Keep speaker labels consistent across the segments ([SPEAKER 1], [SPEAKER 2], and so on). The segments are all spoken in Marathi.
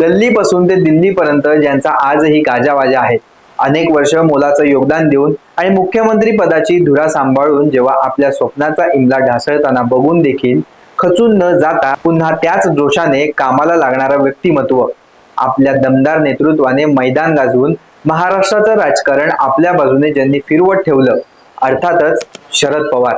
[SPEAKER 1] गल्लीपासून ते दिल्लीपर्यंत ज्यांचा आजही गाजावाजा आहे. अनेक वर्ष मोलाचं योगदान देऊन आणि मुख्यमंत्री पदाची धुरा सांभाळून जेव्हा आपल्या स्वप्नाचा इमला ढासळताना बघून देखील खचून न जाता पुन्हा त्याच जोशाने कामाला लागणारं व्यक्तिमत्व आपल्या दमदार नेतृत्वाने मैदान गाजवून महाराष्ट्राचं राजकारण आपल्या बाजूने ज्यांनी फिरवत ठेवलं अर्थातच शरद पवार.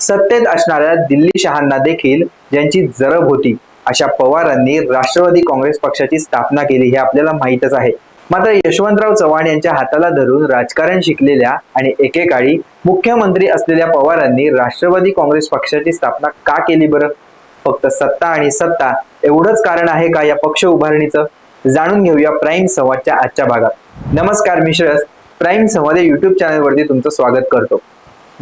[SPEAKER 1] सत्तेत असणाऱ्या दिल्ली शहांना देखील ज्यांची जरब होती. अशा पवारांनी राष्ट्रवादी काँग्रेस पक्षाची स्थापना केली हे आपल्याला माहीतच आहे. मात्र यशवंतराव चव्हाण यांच्या हाताला धरून राजकारण शिकलेल्या आणि एकेकाळी मुख्यमंत्री असलेल्या पवारांनी राष्ट्रवादी काँग्रेस पक्षाची स्थापना का केली बरं? फक्त सत्ता आणि सत्ता एवढंच कारण आहे का या पक्ष उभारणीचं? जाणून घेऊया प्राईम संवादच्या आजच्या भागात. नमस्कार मी श्रेयस. प्राईम संवाद या युट्यूब चॅनलवरती तुमचं स्वागत करतो.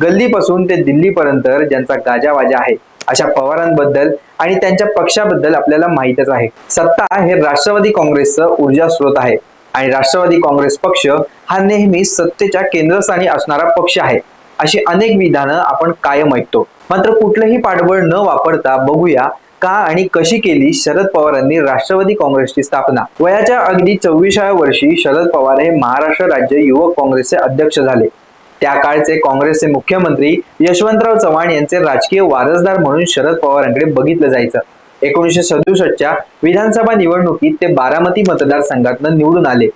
[SPEAKER 1] गल्लीपासून ते दिल्लीपर्यंत ज्यांचा गाजावाजा आहे अशा पवारांबद्दल आणि त्यांच्या पक्षाबद्दल आपल्याला माहीतच आहे. सत्ता हे राष्ट्रवादी काँग्रेसचं ऊर्जा स्रोत आहे. आणि राष्ट्रवादी काँग्रेस पक्ष हा नेहमी सत्तेच्या केंद्रस्थानी असणारा पक्ष आहे. अशी अनेक विधानं आपण कायम ऐकतो. मात्र कुठलंही पाठबळ न वापरता बघूया का आणि कशी केली शरद पवारांनी राष्ट्रवादी काँग्रेसची स्थापना. वयाच्या अगदी चोवीसाव्या वर्षी शरद पवार हे महाराष्ट्र राज्य युवक काँग्रेसचे अध्यक्ष झाले. त्या काळचे काँग्रेसचे मुख्यमंत्री यशवंतराव चव्हाण यांचे राजकीय वारसदार म्हणून शरद पवारांकडे बघितलं जायचं. एकोणीसशे सदुसष्टच्या विधानसभा निवडणुकीत ते बारामती मतदारसंघातनं निवडून आले.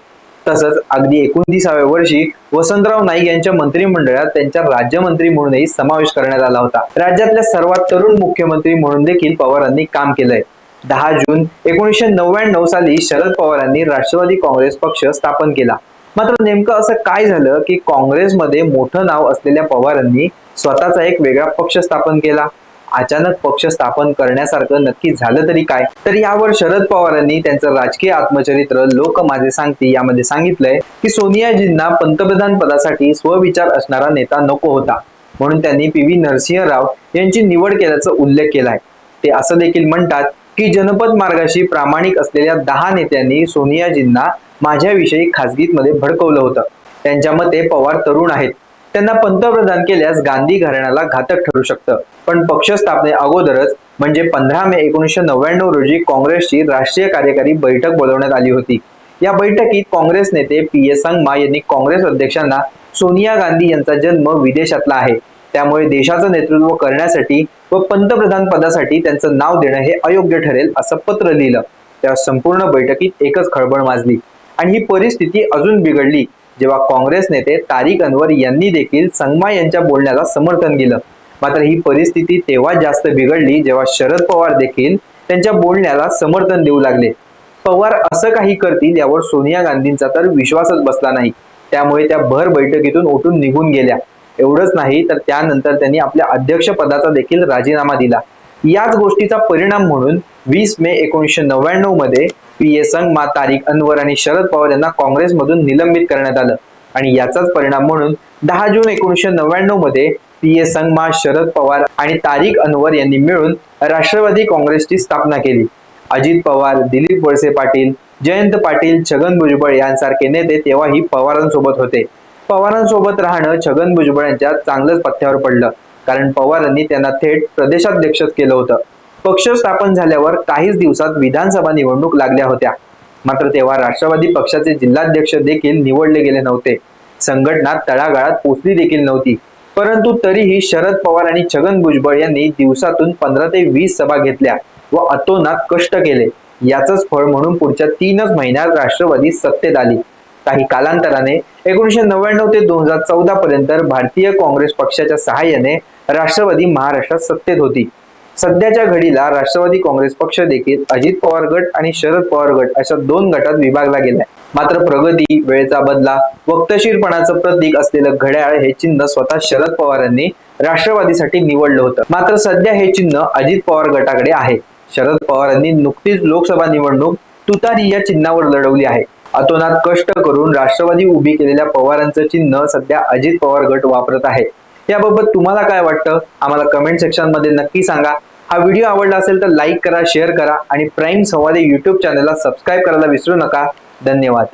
[SPEAKER 1] तसंच अगदी एकोणतीसाव्या वर्षी वसंतराव नाईक यांच्या मंत्रिमंडळात त्यांच्या राज्यमंत्री म्हणूनही समावेश करण्यात आला होता. राज्यातल्या सर्वात तरुण मुख्यमंत्री म्हणून देखील पवारांनी काम केलंय. दहा जून एकोणीसशे नव्याण्णव साली शरद पवारांनी राष्ट्रवादी काँग्रेस पक्ष स्थापन केला. मात्र नेमकं असं काय झालं की काँग्रेसमध्ये मोठं नाव असलेल्या पवारांनी स्वतःचा एक वेगळा पक्ष स्थापन केला? अचानक पक्ष स्थापन करण्यासारखं नक्की झालं तरी काय? तर यावर शरद पवारांनी त्यांचं राजकीय आत्मचरित्र लोक माझे सांगते यामध्ये सांगितलंय की सोनियाजींना पंतप्रधान पदासाठी स्वविचार असणारा नेता नको होता. म्हणून त्यांनी पी व्ही नरसिंह राव यांची निवड केल्याचा उल्लेख केलाय. ते असं देखील म्हणतात की जनपद मार्गाशी प्रामाणिक असलेल्या दहा नेत्यांनी सोनियाजींना माझ्याविषयी खासगीत मध्ये भडकवलं होतं. त्यांच्या मते पवार तरुण आहेत. त्यांना पंतप्रधान केल्यास गांधी घराण्याला घातक ठरू शकतं. पण पक्ष स्थापने अगोदरच म्हणजे पंधरा मे एकोणीसशे नव्याण्णव रोजी काँग्रेसची राष्ट्रीय कार्यकारी बैठक बोलवण्यात आली होती. या बैठकीत काँग्रेस नेते पी एस संगमा यांनी काँग्रेस अध्यक्षांना सोनिया गांधी यांचा जन्म विदेशातला आहे. त्यामुळे देशाचं नेतृत्व करण्यासाठी व पंतप्रधान पदासाठी त्यांचं नाव देणं हे अयोग्य ठरेल असं पत्र लिहिलं. त्या संपूर्ण बैठकीत एकच खळबळ माजली. आणि ही परिस्थिती अजून बिघडली जेव्हा काँग्रेस नेते तारिक अनवर यांनी देखील संगमा यांच्या बोलण्याला समर्थन दिलं. मात्र ही परिस्थिती तेव्हा जास्त बिघडली जेव्हा शरद पवार देखील त्यांच्या बोलण्याला समर्थन देऊ लागले. पवार असं काही करतील यावर सोनिया गांधींचा तर विश्वासच बसला नाही. त्यामुळे त्या भर बैठकीतून उठून निघून गेल्या. एवढंच नाही तर त्यानंतर त्यांनी आपल्या अध्यक्षपदाचा देखील राजीनामा दिला. याच गोष्टीचा परिणाम म्हणून वीस मे एकोणीसशे नव्याण्णवमध्ये पी ए संगमा तारिक अनवर आणि शरद पवार यांना काँग्रेसमधून निलंबित करण्यात आलं. आणि याचाच परिणाम म्हणून दहा जून एकोणीसशे नव्याण्णवमध्ये पी ए संगमा शरद पवार आणि तारिक अनवर यांनी मिळून राष्ट्रवादी काँग्रेसची स्थापना केली. अजित पवार दिलीप वळसे पाटील जयंत पाटील छगन भुजबळ यांसारखे नेते तेव्हाही पवारांसोबत होते. पवारांसोबत राहणं छगन भुजबळ यांच्या चांगलंच पथ्यावर पडलं. कारण पवारांनी त्यांना थेट प्रदेशाध्यक्षच केलं होतं. पक्ष स्थापन झाल्यावर काहीच दिवसात विधानसभा निवडणूक लागल्या होत्या. मात्र तेव्हा राष्ट्रवादी पक्षाचे जिल्हाध्यक्ष देखील निवडले गेले नव्हते. संघटना तळागाळात पोचली देखील नव्हती. परंतु तरीही शरद पवार आणि छगन भुजबळ यांनी दिवसातून पंधरा ते वीस सभा घेतल्या व अतोनात कष्ट केले. याचंच फळ म्हणून पुढच्या तीनच महिन्यात राष्ट्रवादी सत्तेत आली. काही कालांतराने एकोणीसशे नव्याण्णव ते दोन हजार चौदा पर्यंत भारतीय काँग्रेस पक्षाच्या सहाय्याने राष्ट्रवादी महाराष्ट्रात सत्तेत होती. सध्याच्या घडीला राष्ट्रवादी काँग्रेस पक्ष देखील अजित पवार गट आणि शरद पवार गट अशा दोन गटात विभागला गेलाय. मात्र प्रगती वेळेचा बदला वक्तशीरपणाचं प्रतीक असलेलं घड्याळ हे चिन्ह स्वतः शरद पवारांनी राष्ट्रवादीसाठी निवडलं होतं. मात्र सध्या हे चिन्ह अजित पवार गटाकडे आहे. शरद पवारांनी नुकतीच लोकसभा निवडणूक तुतारी या चिन्हावर लढवली आहे. अतोनात कष्ट करून राष्ट्रवादी उभी केलेल्या पवारांचं चिन्ह सध्या अजित पवार गट वापरत आहे. याबाबत तुम्हाला काय वाटतं? आम्हाला कमेंट सेक्शनमध्ये नक्की सांगा. हा व्हिडिओ आवडला असेल तर लाईक करा शेअर करा आणि प्राईम संवाद युट्यूब चॅनलला सबस्क्राईब करायला विसरू नका. धन्यवाद.